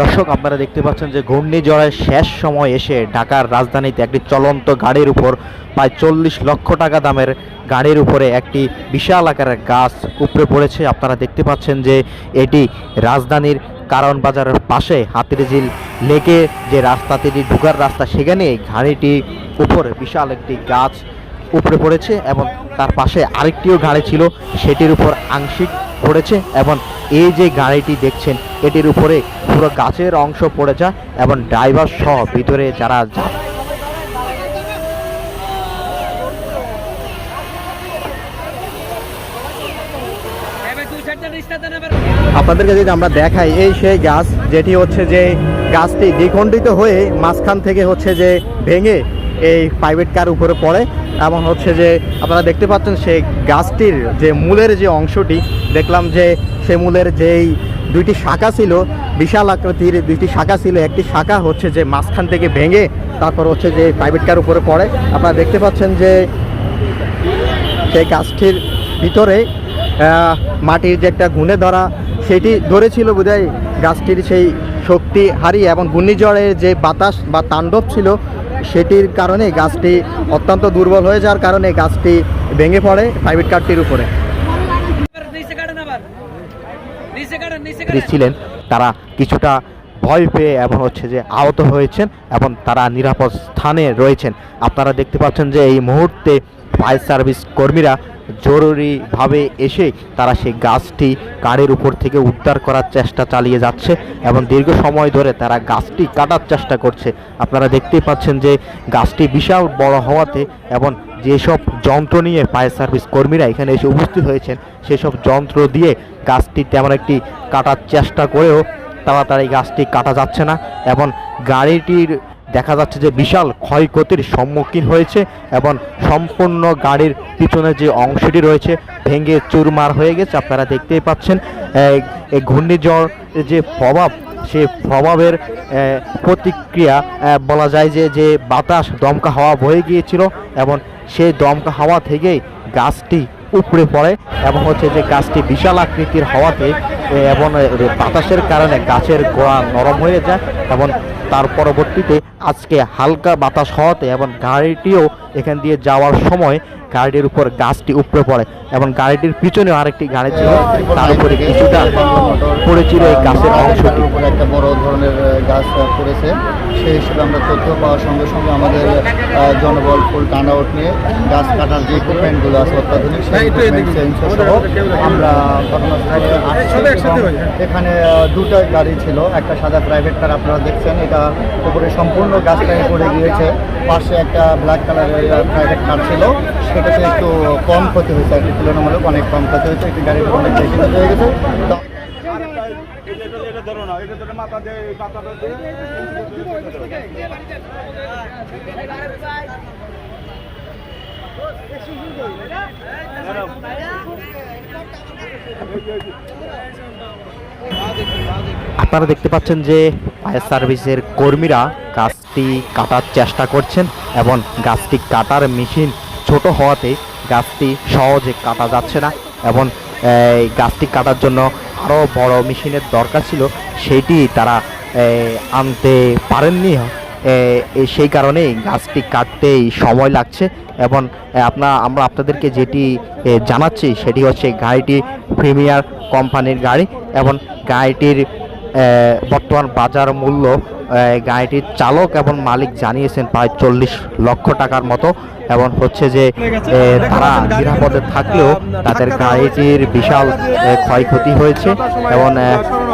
দর্শক, আপনারা দেখতে পাচ্ছেন যে ঘূর্ণিঝড়ের শেষ সময় এসে ঢাকার রাজধানীতে একটি চলন্ত গাড়ির উপর প্রায় চল্লিশ লক্ষ টাকা দামের গাড়ির উপরে একটি বিশাল আকারের গাছ উপড়ে পড়েছে। আপনারা দেখতে পাচ্ছেন যে এটি রাজধানীর কারণ বাজারের পাশে হাতিরঝিল লেকে যে রাস্তাটি ঢুকার রাস্তা, সেখানে গাড়িটি উপরে বিশাল একটি গাছ উপড়ে পড়েছে এবং তার পাশে আরেকটিও গাড়ি ছিল, সেটির উপর আংশিক পড়েছে এবং এই যে গাড়িটি দেখছেন, এটির উপরে পুরো গাছের অংশ পড়ে এবং ড্রাইভার সহ ভিতরে যারা আপনাদেরকে যদি আমরা দেখাই এই সেই গাছ, যেটি হচ্ছে যে গাছটি দ্বিখণ্ডিত হয়ে মাঝখান থেকে হচ্ছে যে ভেঙে এই প্রাইভেট কার উপরে পড়ে এবং হচ্ছে যে আপনারা দেখতে পাচ্ছেন সেই গাছটির যে মূলের যে অংশটি, দেখলাম যে সে মূলের যেই দুইটি শাখা ছিল, বিশাল আকৃতির দুইটি শাখা ছিল, একটি শাখা হচ্ছে যে মাঝখান থেকে ভেঙে তারপর হচ্ছে যে প্রাইভেট কার উপরে পড়ে। আপনারা দেখতে পাচ্ছেন যে সেই গাছটির ভিতরে মাটির যে একটা গুণে ধরা, সেটি ধরেছিল বোধহয় গাছটির সেই শক্তি হারিয়ে এবং ঘূর্ণিঝড়ের যে বাতাস বা তাণ্ডব ছিল সেটির কারণে গাছটি অত্যন্ত দুর্বল হয়ে যাওয়ার কারণে গাছটি ভেঙে পড়ে প্রাইভেট কারটির উপরে। ছিলেন তারা কিছুটা ভয় পেয়ে এবং হচ্ছে যে আহত হয়েছেন এবং তারা নিরাপদ স্থানে রয়েছেন। আপনারা দেখতে পাচ্ছেন যে এই মুহূর্তে ফায়ার সার্ভিস কর্মীরা জরুরিভাবে এসে তারা সেই গাছটি গাড়ির উপর থেকে উদ্ধার করার চেষ্টা চালিয়ে যাচ্ছে এবং দীর্ঘ সময় ধরে তারা গাছটি কাটার চেষ্টা করছে। আপনারা দেখতেই পাচ্ছেন যে গাছটি বিশাল বড় হওয়াতে এবং যেসব যন্ত্র নিয়ে ফায়ার সার্ভিস কর্মীরা এখানে এসে উপস্থিত হয়েছেন, সেসব যন্ত্র দিয়ে গাছটি তেমন একটি কাটার চেষ্টা করেও তাড়াতাড়ি গাছটি কাটা যাচ্ছে না এবং গাড়িটির দেখা যাচ্ছে যে বিশাল ক্ষয়ক্ষতির সম্মুখীন হয়েছে এবং সম্পূর্ণ গাড়ির পিছনে যে অংশটি রয়েছে ভেঙে চুরমার হয়ে গেছে, আপনারা দেখতেই পাচ্ছেন। এই- ঘূর্ণিঝড় যে প্রভাব, সে প্রভাবের প্রতিক্রিয়া বলা যায় যে যে বাতাস দমকা হাওয়া বয়ে গিয়েছিল এবং সেই দমকা হাওয়া থেকেই গাছটি উপড়ে পড়ে এবং হচ্ছে যে গাছটি বিশাল আকৃতির হওয়াতে এবং বাতাসের কারণে গাছের গোড়া নরম হয়ে যায় এবং তার পরবর্তীতে আজকে হালকা বাতাস হওয়াতে এবং গাড়িটিও এখান দিয়ে যাওয়ার সময় গাড়িটির উপর গাছটি উপরে পড়ে এবং গাড়িটির পিছনে আরেকটি গাড়ি ছিল তার উপরে কিছুটা পড়েছিল এই গাছের অংশটি। উপরে একটা বড় ধরনের গাছ পড়েছে। সেই হিসেবে আমরা তথ্য পাওয়ার সঙ্গে সঙ্গে আমাদের আহ, জনবল ফুল টার্ন আউট নিয়ে গাছ কাটার যে ইকুইপমেন্টগুলো আছে অত্যাধুনিক সেই সহ আমরা ঘটনাস্থলে এখানে দুটো গাড়ি ছিল একটা সাদা প্রাইভেট কার আপনারা দেখছেন এটা উপরে সম্পূর্ণ গাছটাকে পড়ে গিয়েছে। পাশে একটা ব্ল্যাক কালারের প্রাইভেট কার ছিল। সেটাতে একটু কম ক্ষতি হয়েছে আর কি, তুলনামূলক অনেক কম ক্ষতি হয়েছে, একটি গাড়ির অনেক ক্ষতি হয়ে গেছে। আপনারা দেখতে পাচ্ছেন যে ফায়ার সার্ভিসের কর্মীরা গাছটি কাটার চেষ্টা করছেন এবং গাছটি কাটার মেশিন ছোট হওয়াতে গাছটি সহজে কাটা যাচ্ছে না এবং গাছটি কাটার জন্য আরও বড় মেশিনের দরকার ছিল সেটি তারা আনতে পারেননি। সেই কারণেই গাছটি কাটতেই সময় লাগছে এবং আপনার আমরা আপনাদেরকে যেটি জানাচ্ছি সেটি হচ্ছে গাড়িটি প্রিমিয়ার কোম্পানির গাড়ি এবং গাড়িটির বর্তমান বাজার মূল্য গাড়িটির চালক এবং মালিক জানিয়েছেন প্রায় চল্লিশ লক্ষ টাকার মতো এবং হচ্ছে যে তারা নিরাপদে থাকলেও তাদের গাড়িটির বিশাল ক্ষয়ক্ষতি হয়েছে এবং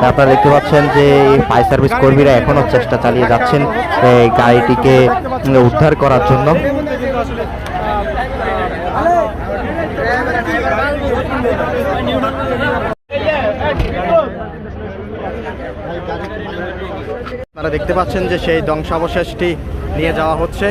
আপনারা দেখতে পাচ্ছেন যে ফায়ার সার্ভিস কর্মীরা এখনও চেষ্টা চালিয়ে যাচ্ছেন গাড়িটিকে উদ্ধার করার জন্য। আপনারা দেখতে পাচ্ছেন যে সেই ধ্বংসাবশেষটি নিয়ে যাওয়া হচ্ছে।